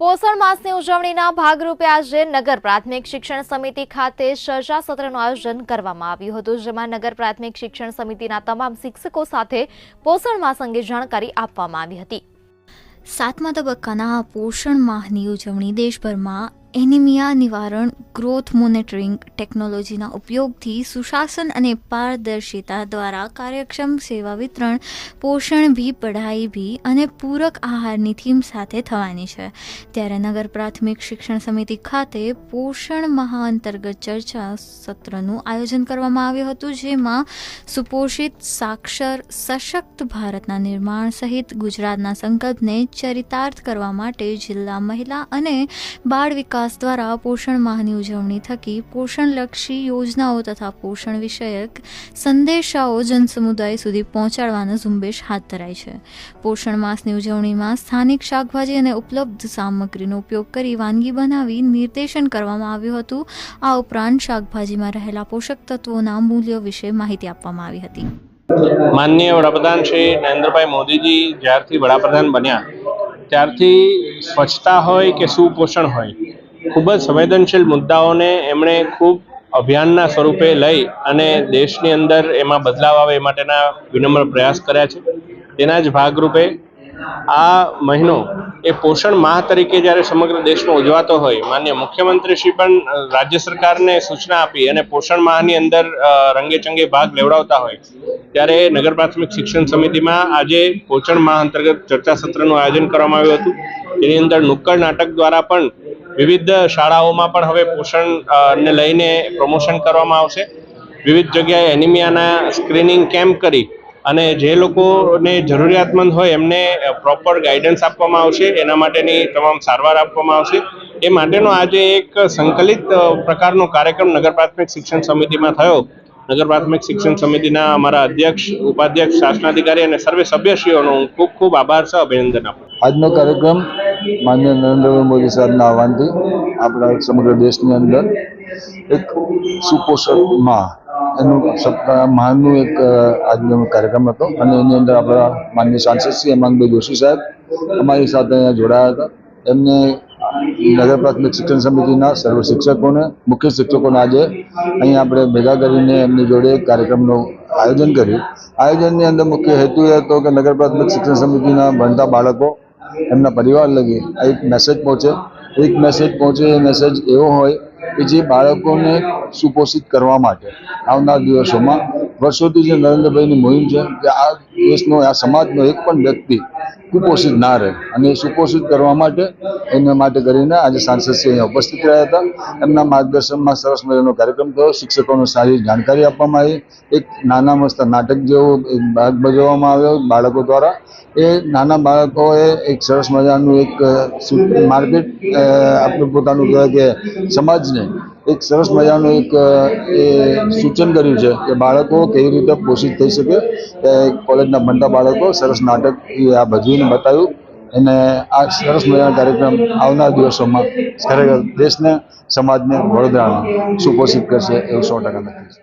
પોષણ માસની ઉજવણીના ભાગરૂપે આજે નગર પ્રાથમિક શિક્ષણ સમિતિ ખાતે ચર્ચા સત્રનું આયોજન કરવામાં આવ્યું હતું, જેમાં નગર પ્રાથમિક શિક્ષણ સમિતિના તમામ શિક્ષકો સાથે પોષણ માસ અંગે જાણકારી આપવામાં આવી હતી. સાતમા તબક્કાના પોષણ માહની ઉજવણી દેશભરમાં એનિમિયા નિવારણ, ગ્રોથ મોનિટરિંગ ટેકનોલોજીના ઉપયોગથી સુશાસન અને પારદર્શિતા દ્વારા કાર્યક્ષમ સેવા વિતરણ, પોષણ ભી, પઢાઈ ભી અને પૂરક આહારની થીમ સાથે થવાની છે. ત્યારે નગર પ્રાથમિક શિક્ષણ સમિતિ ખાતે પોષણ મહા અંતર્ગત ચર્ચા સત્રનું આયોજન કરવામાં આવ્યું હતું, જેમાં સુપોષિત, સાક્ષર, સશક્ત ભારતના નિર્માણ સહિત ગુજરાતના સંકલ્પને ચરિતાર્થ કરવા માટે જિલ્લા મહિલા અને બાળ વિકાસ દ્વારા પોષણ માહની ઉજવણી થકી પોષણલક્ષી યોજનાઓ તથા પોષણ વિષયક સંદેશાઓ જનસમુદાય સુધી પહોંચાડવાનો ઝુંબેશ હાથ ધરાય છે. પોષણ માસની ઉજવણીમાં સ્થાનિક શાકભાજી અને ઉપલબ્ધ સામગ્રીનો ઉપયોગ કરી વાનગી બનાવી નિર્દેશન કરવામાં આવ્યું હતું. આ ઉપરાંત શાકભાજીમાં રહેલા પોષક તત્વોના મૂલ્યો વિશે માહિતી આપવામાં આવી હતી. માનનીય વડાપ્રધાન શ્રી નરેન્દ્રભાઈ મોદીજી જ્યારથી વડાપ્રધાન બન્યા, ત્યારથી સ્વચ્છતા હોય કે સુપોષણ હોય ખૂબ જ સંવેદનશીલ મુદ્દાઓને એમણે ખૂબ અભિયાનના સ્વરૂપે લઈ અને દેશની અંદર એમાં બદલાવ આવે એ માટેના વિનમ્ર પ્રયાસ કર્યા છે. તેના જ ભાગરૂપે આ મહિનો એ પોષણ માહ તરીકે જ્યારે સમગ્ર દેશમાં ઉજવાતો હોય, માન્ય મુખ્યમંત્રીશ્રી પણ રાજ્ય સરકારને સૂચના આપી અને પોષણ માહની અંદર રંગેચંગે ભાગ લેવડાવતા હોય, ત્યારે નગર પ્રાથમિક શિક્ષણ સમિતિમાં આજે પોષણ માહ અંતર્ગત ચર્ચા સત્રનું આયોજન કરવામાં આવ્યું હતું. તેની અંદર નુક્કડ નાટક દ્વારા પણ વિવિધ શાળાઓમાં પણ હવે પોષણ ને લઈને પ્રમોશન કરવામાં આવશે. વિવિધ જગ્યાએ એનિમિયાના સ્ક્રીનિંગ કેમ્પ કરી અને જે લોકોને જરૂરિયાતમંદ હોય એમને પ્રોપર ગાઈડન્સ આપવામાં આવશે. એના માટેની તમામ સારવાર આપવામાં આવશે. એ માટેનો આજે એક સંકલિત પ્રકારનો કાર્યક્રમ નગર પ્રાથમિક શિક્ષણ સમિતિમાં થયો. નગર પ્રાથમિક શિક્ષણ સમિતિના અમારા અધ્યક્ષ, ઉપાધ્યક્ષ, શાસનાધિકારી અને સર્વે સભ્યશ્રીઓનો ખૂબ ખૂબ આભાર છે અભિનંદન આપું આજનો કાર્યક્રમ માન્ય નરેન્દ્રભાઈ મોદી સાહેબના આહવાનથી આપણા સમગ્ર દેશની અંદર એક સુપોષકમાં એનું સપ્તાહ માહનું એક આજનો કાર્યક્રમ હતો અને એની અંદર આપણા માન્ય સાંસદ શ્રી હેમાંગભાઈ જોશી સાહેબ અમારી સાથે અહીંયા જોડાયા હતા. એમને નગર પ્રાથમિક શિક્ષણ સમિતિના સર્વ શિક્ષકોને, મુખ્ય શિક્ષકોને આજે અહીંયા આપણે ભેગા કરીને એમની જોડે કાર્યક્રમનું આયોજન કર્યું. આયોજનની અંદર મુખ્ય હેતુ એ હતો કે નગર પ્રાથમિક શિક્ષણ સમિતિના ભણતા બાળકો એમના પરિવાર લગી આ એક મેસેજ પહોંચે. એક મેસેજ પહોંચે, એ મેસેજ એવો હોય કે જે બાળકોને સુપોષિત કરવા માટે આવનાર દિવસોમાં. વર્ષોથી જે નરેન્દ્રભાઈની મુહિમ છે, કે આ દેશનો આ સમાજનો એક પણ વ્યક્તિ કુપોષિત ના રહે અને એ સુપોષિત કરવા માટે એના માટે કરીને આજે સાંસદશ્રી અહીંયા ઉપસ્થિત રહ્યા હતા. એમના માર્ગદર્શનમાં સરસ મજાનો કાર્યક્રમ થયો. શિક્ષકોને સારી જાણકારી આપવામાં આવી. એક નાના મસ્ત નાટક જેવો ભાગ ભજવવામાં આવ્યો બાળકો દ્વારા. એ નાના બાળકોએ એક સરસ મજાનું એક માર્કેટ આપણું પોતાનું કહેવાય કે સમાજને એક સરસ મજાનું એક એ સૂચન કર્યું છે કે બાળકો કેવી રીતે પોષિત થઈ શકે. એ કોલેજના ભણતા બાળકો સરસ નાટક એ આ ભજવીને બતાવ્યું. અને આ સરસ મજાનો કાર્યક્રમ આવનાર દિવસોમાં ખરેખર દેશને, સમાજને વડોદરાને સુપોષિત કરશે એવું સો ટકા નક્કી છે.